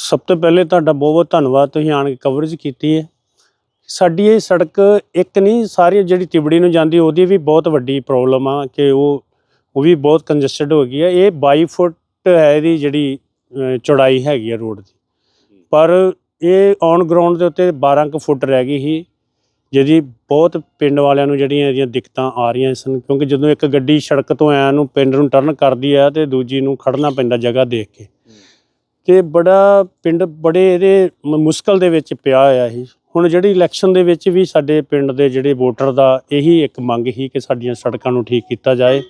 ਸਭ ਤੋਂ ਪਹਿਲੇ ਤੁਹਾਡਾ ਬਹੁਤ ਬਹੁਤ ਧੰਨਵਾਦ, ਤੁਸੀਂ ਆਣ ਕੇ ਕਵਰੇਜ ਕੀਤੀ ਹੈ। ਸਾਡੀ ਇਹ ਸੜਕ ਇੱਕ ਨਹੀਂ, ਸਾਰੀ ਜਿਹੜੀ ਤਿਬੜੀ ਨੂੰ ਜਾਂਦੀ, ਉਹਦੀ ਵੀ ਬਹੁਤ ਵੱਡੀ ਪ੍ਰੋਬਲਮ ਆ ਕਿ ਉਹ ਉਹ ਵੀ ਬਹੁਤ ਕੰਜਸਟਡ ਹੋ ਗਈ ਹੈ। ਇਹ 22 ਫੁੱਟ ਹੈ ਇਹਦੀ ਜਿਹੜੀ ਚੌੜਾਈ ਹੈਗੀ ਆ ਰੋਡ ਦੀ। ਪਰ ਇਹ ਔਨ ਗਰਾਊਂਡ ਦੇ ਉੱਤੇ 12 ਕੁ ਫੁੱਟ ਰਹਿ ਗਈ ਸੀ। ਜਿਹਦੀ ਬਹੁਤ ਪਿੰਡ ਵਾਲਿਆਂ ਨੂੰ ਜਿਹੜੀਆਂ ਇਹਦੀਆਂ ਦਿੱਕਤਾਂ ਆ ਰਹੀਆਂ ਸਨ, ਕਿਉਂਕਿ ਜਦੋਂ ਇੱਕ ਗੱਡੀ ਸੜਕ ਤੋਂ ਐ ਨੂੰ ਪਿੰਡ ਨੂੰ ਟਰਨ ਕਰਦੀ ਆ ਤੇ ਦੂਜੀ ਨੂੰ ਖੜਨਾ ਪੈਂਦਾ ਜਗ੍ਹਾ ਦੇਖ ਕੇ। ਤੇ ਬੜਾ ਪਿੰਡ, ਬੜੇ ਇਹਦੇ ਮ- ਮੁਸ਼ਕਲ ਦੇ ਵਿੱਚ ਪਿਆ ਹੋਇਆ ਸੀ। ਹੁਣ ਜਿਹੜੀ ਇਲੈਕਸ਼ਨ ਦੇ ਵਿੱਚ ਵੀ ਸਾਡੇ ਪਿੰਡ ਦੇ ਜਿਹੜੇ ਵੋਟਰ ਦਾ ਇਹੀ ਇੱਕ ਮੰਗ ਸੀ ਕਿ ਸਾਡੀਆਂ ਸੜਕਾਂ ਨੂੰ ਠੀਕ ਕੀਤਾ ਜਾਏ।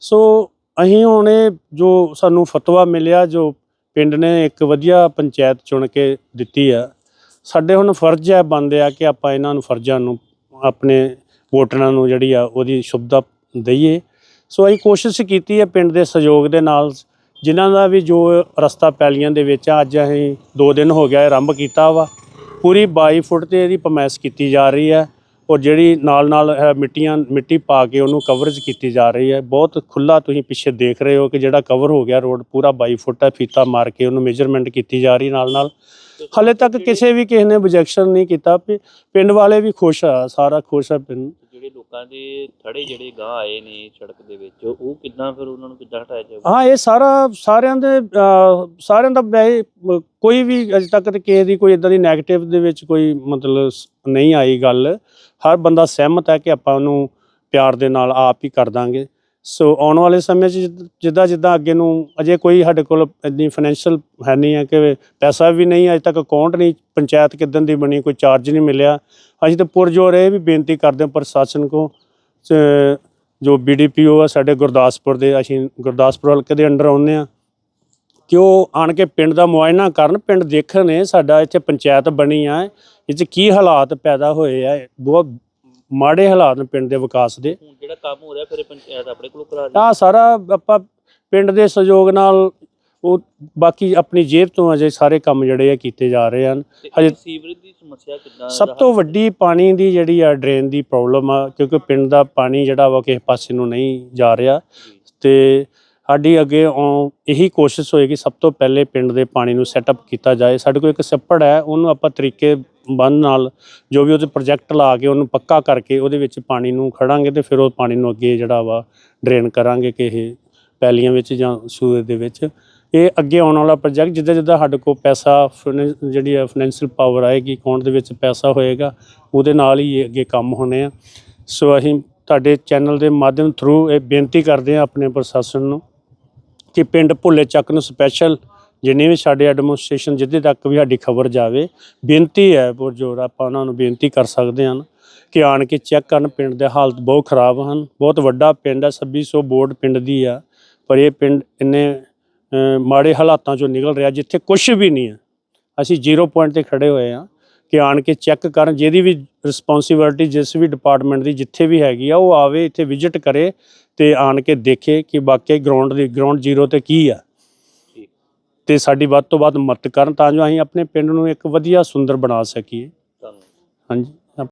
ਸੋ ਅਸੀਂ ਹੁਣ ਇਹ ਜੋ ਸਾਨੂੰ ਫਤਵਾ ਮਿਲਿਆ, ਜੋ ਪਿੰਡ ਨੇ ਇੱਕ ਵਧੀਆ ਪੰਚਾਇਤ ਚੁਣ ਕੇ ਦਿੱਤੀ ਆ, ਸਾਡੇ ਹੁਣ ਫਰਜ਼ ਹੈ ਬਣਦੇ ਆ ਕਿ ਆਪਾਂ ਇਹਨਾਂ ਨੂੰ ਫਰਜ਼ਾਂ ਨੂੰ, ਆਪਣੇ ਵੋਟਰਾਂ ਨੂੰ ਜਿਹੜੀ ਆ ਉਹਦੀ ਸੁਵਿਧਾ ਦਈਏ। ਸੋ ਅਸੀਂ ਕੋਸ਼ਿਸ਼ ਕੀਤੀ ਹੈ ਪਿੰਡ ਦੇ ਸਹਿਯੋਗ ਦੇ ਨਾਲ ਜਿਨ੍ਹਾਂ ਦਾ ਵੀ ਜੋ ਰਸਤਾ ਪੈਲੀਆਂ ਦੇ ਵਿੱਚ ਆ, ਅੱਜ ਅਸੀਂ 2 ਦਿਨ ਹੋ ਗਿਆ ਆਰੰਭ ਕੀਤਾ ਵਾ। ਪੂਰੀ 22 ਫੁੱਟ ਤੇ ਇਹਦੀ ਪਮੈਸ ਕੀਤੀ ਜਾ ਰਹੀ ਹੈ ਔਰ ਜਿਹੜੀ ਨਾਲ ਨਾਲ ਹੈ ਮਿੱਟੀਆਂ ਮਿੱਟੀ ਪਾ ਕੇ ਉਹਨੂੰ ਕਵਰੇਜ ਕੀਤੀ ਜਾ ਰਹੀ ਹੈ। ਬਹੁਤ ਖੁੱਲਾ ਤੁਸੀਂ ਪਿੱਛੇ ਦੇਖ ਰਹੇ ਹੋ ਕਿ ਜਿਹੜਾ ਕਵਰ ਹੋ ਗਿਆ ਰੋਡ ਪੂਰਾ 22 ਫੁੱਟ ਹੈ ਫੀਤਾ ਮਾਰ ਕੇ ਉਹਨੂੰ ਮੇਜਰਮੈਂਟ ਕੀਤੀ ਜਾ ਰਹੀ ਨਾਲ ਨਾਲ ਹਲੇ ਤੱਕ ਕਿਸੇ ਵੀ ਕਿਸੇ ਨੇ ਆਬਜੈਕਸ਼ਨ ਨਹੀਂ ਕੀਤਾ। ਪਿ- ਪਿੰਡ ਵਾਲੇ ਵੀ ਖੁਸ਼ ਆ ਸਾਰਾ ਖੁਸ਼ ਆ ਪਿੰਡ। ਲੋਕਾਂ ਦੇ ਥੜੇ ਜਿਹੜੇ ਗਾਂ ਆਏ ਨੇ ਸੜਕ ਦੇ ਵਿੱਚ, ਉਹ ਕਿੱਦਾਂ ਫਿਰ ਉਹਨਾਂ ਨੂੰ ਕਿੱਦਾਂ ਹਟਾਇਆ ਜਾਊਗਾ? ਹਾਂ, ਇਹ ਸਾਰਾ, ਸਾਰਿਆਂ ਦੇ ਸਾਰਿਆਂ ਦਾ ਕੋਈ ਵੀ ਅਜੇ ਤੱਕ ਤੇ ਕਿਸੇ ਦੀ ਕੋਈ ਇਦਾਂ ਦੀ 네ਗੇਟਿਵ ਦੇ ਵਿੱਚ ਕੋਈ ਮਤਲਬ ਨਹੀਂ ਆਈ ਗੱਲ। ਹਰ ਬੰਦਾ ਸਹਿਮਤ ਹੈ ਕਿ ਆਪਾਂ ਉਹਨੂੰ ਪਿਆਰ ਦੇ ਨਾਲ ਆਪ ਹੀ ਕਰ ਦਾਂਗੇ। ਸੋ ਆਉਣ ਵਾਲੇ ਸਮੇਂ 'ਚ ਜਿੱਦਾਂ ਜਿੱਦਾਂ ਅੱਗੇ ਨੂੰ ਅਜੇ ਕੋਈ ਸਾਡੇ ਕੋਲ ਇੰਨੀ ਫਾਈਨੈਂਸ਼ੀਅਲ ਹੈ ਨਹੀਂ ਹੈ ਕਿ ਪੈਸਾ ਵੀ ਨਹੀਂ, ਅਜੇ ਤੱਕ ਅਕਾਊਂਟ ਨਹੀਂ, ਪੰਚਾਇਤ ਕਿਦਾਂ ਦੀ ਬਣੀ, ਕੋਈ ਚਾਰਜ ਨਹੀਂ ਮਿਲਿਆ। ਅਸੀਂ ਤਾਂ ਪੁਰਜੋਰ ਇਹ ਵੀ ਬੇਨਤੀ ਕਰਦੇ ਹਾਂ ਪ੍ਰਸ਼ਾਸਨ ਕੋ ਚ- ਜੋ ਬੀਡੀਪੀਓ ਆ ਸਾਡੇ ਗੁਰਦਾਸਪੁਰ ਦੇ, ਅਸੀਂ ਗੁਰਦਾਸਪੁਰ ਹਲਕੇ ਦੇ ਅੰਡਰ ਆਉਂਦੇ ਆ ਕਿ ਉਹ ਆਣ ਕੇ ਪਿੰਡ ਦਾ ਮੁਆਇਨਾ ਕਰਨ, ਪਿੰਡ ਦੇਖਣ ਇਹ ਸਾਡਾ ਇੱਥੇ ਪੰਚਾਇਤ ਬਣੀ ਆ ਇਹ 'ਚ ਕੀ ਹਾਲਾਤ ਪੈਦਾ ਹੋਏ ਆ, ਬਹੁਤ ਮਾੜੇ ਹਾਲਾਤ ਨੇ ਪਿੰਡ ਦੇ ਵਿਕਾਸ ਦੇ। ਹੁਣ ਜਿਹੜਾ ਕੰਮ ਹੋ ਰਿਹਾ ਫਿਰ ਇਹ ਪੰਚਾਇਤ ਆਪਣੇ ਕੋਲੋਂ ਕਰਾ ਰਹੀ ਆ ਸਾਰਾ ਆਪਾਂ ਪਿੰਡ ਦੇ ਸਹਿਯੋਗ ਨਾਲ ਉਹ ਬਾਕੀ ਆਪਣੀ ਜੇਬ ਤੋਂ ਅਜੇ ਸਾਰੇ ਕੰਮ ਜਿਹੜੇ ਆ ਕੀਤੇ ਜਾ ਰਹੇ ਹਨ। ਹਜੇ- ਸੀਵਰੇਜ ਦੀ ਸਮੱਸਿਆ ਕਿੱਦਾਂ ਸਭ ਤੋਂ ਵੱਡੀ ਪਾਣੀ ਦੀ ਜਿਹੜੀ ਆ ਡਰੇਨ ਦੀ ਪ੍ਰੋਬਲਮ ਆ ਕਿਉਂਕਿ ਪਿੰਡ ਦਾ ਪਾਣੀ ਜਿਹੜਾ ਵਾ ਕਿਸੇ ਪਾਸੇ ਨੂੰ ਨਹੀਂ ਜਾ ਰਿਹਾ। ਤੇ ਸਾਡੀ ਅੱਗੇ ਆਉਂ- ਇਹੀ ਕੋਸ਼ਿਸ਼ ਹੋਏਗੀ ਸਭ ਤੋਂ ਪਹਿਲੇ ਪਿੰਡ ਦੇ ਪਾਣੀ ਨੂੰ ਸੈਟਅਪ ਕੀਤਾ ਜਾਏ। ਸਾਡੇ ਕੋਲ ਇੱਕ ਸੱਪੜ ਹੈ, ਉਹਨੂੰ ਆਪਾਂ ਤਰੀਕੇ ਬੰਦ ਨਾਲ ਜੋ ਵੀ ਉਹਦੇ ਪ੍ਰੋਜੈਕਟ ਲਾ ਕੇ ਉਹਨੂੰ ਪੱਕਾ ਕਰਕੇ ਉਹਦੇ ਵਿੱਚ ਪਾਣੀ ਨੂੰ ਖੜਾਂਗੇ ਤੇ ਫਿਰ ਉਹ ਪਾਣੀ ਨੂੰ ਅੱਗੇ ਜਿਹੜਾ ਵਾ ਡਰੇਨ ਕਰਾਂਗੇ ਕਿ ਇਹ ਪੈਲੀਆਂ ਵਿੱਚ ਜਾਂ ਸੂਏ ਦੇ ਵਿੱਚ। ਇਹ ਅੱਗੇ ਆਉਣ ਵਾਲਾ ਪ੍ਰੋਜੈਕਟ ਜਿੱਦਾਂ ਜਿੱਦਾਂ ਸਾਡੇ ਕੋਲ ਪੈਸਾ ਫਿਨੈਂ- ਜਿਹੜੀ ਹੈ ਫਾਈਨੈਂਸ਼ੀਅਲ ਪਾਵਰ ਆਏਗੀ ਅਕਾਊਂਟ ਦੇ ਵਿੱਚ ਪੈਸਾ ਹੋਏਗਾ, ਉਹਦੇ ਨਾਲ ਹੀ ਇਹ ਅੱਗੇ ਕੰਮ ਹੋਣੇ ਆ। ਸੋ ਅਸੀਂ ਤੁਹਾਡੇ ਚੈਨਲ ਦੇ ਮਾਧਿਅਮ ਥਰੂ ਇਹ ਬੇਨਤੀ ਕਰਦੇ ਹਾਂ ਆਪਣੇ ਪ੍ਰਸ਼ਾਸਨ ਨੂੰ ਕਿ ਪਿੰਡ ਭੁੱਲੇ ਚੱਕ ਨੂੰ ਸਪੈਸ਼ਲ ਜਿੰਨੇ ਵੀ ਸਾਡੇ ਐਡਮਿਨਿਸਟ੍ਰੇਸ਼ਨ ਜਿੱਦੇ ਤੱਕ ਵੀ ਸਾਡੀ ਖਬਰ ਜਾਵੇ, ਬੇਨਤੀ ਹੈ ਪੁਰਜੋਰ, ਆਪਾਂ ਉਹਨਾਂ ਨੂੰ ਬੇਨਤੀ ਕਰ ਸਕਦੇ ਹਨ ਕਿ ਆਣ ਕੇ ਚੈੱਕ ਕਰਨ, ਪਿੰਡ ਦੇ ਹਾਲਤ ਬਹੁਤ ਖਰਾਬ ਹਨ, ਬਹੁਤ ਵੱਡਾ ਪਿੰਡ ਹੈ 2600 ਬੋਰਡ ਪਿੰਡ ਦੀ ਆ, ਪਰ ਇਹ ਪਿੰਡ ਇੰਨੇ ਮਾੜੇ ਹਾਲਾਤਾਂ ਚੋਂ ਨਿਕਲ ਰਿਹਾ ਜਿੱਥੇ ਕੁਝ ਵੀ ਨਹੀਂ ਹੈ। ਅਸੀਂ ਜ਼ੀਰੋ ਪੁਆਇੰਟ ਤੇ ਖੜੇ ਹੋਏ ਆ ਕਿ ਆਣ ਕੇ ਚੈੱਕ ਕਰਨ, ਜਿਹਦੀ ਵੀ ਰਿਸਪੌਂਸਿਬਿਲਟੀ ਜਿਸ ਵੀ ਡਿਪਾਰਟਮੈਂਟ ਦੀ ਜਿੱਥੇ ਵੀ ਹੈਗੀ ਆ, ਉਹ ਆਵੇ, ਇੱਥੇ ਵਿਜ਼ਿਟ ਕਰੇ ਤੇ ਆਣ ਕੇ ਦੇਖੇ ਕਿ ਵਾਕਈ ਗਰਾਊਂਡ ਦੀ ਗਰਾਊਂਡ ਜ਼ੀਰੋ ਤੇ ਕੀ ਆ। ਤੇ ਸਾਡੀ ਵੱਧ ਤੋਂ ਵੱਧ ਮਦਦ ਕਰਨ ਤਾਂ ਜੋ ਅਸੀਂ ਆਪਣੇ ਪਿੰਡ ਨੂੰ ਇੱਕ ਵਧੀਆ ਸੁੰਦਰ ਬਣਾ ਸਕੀਏ। ਹਾਂਜੀ।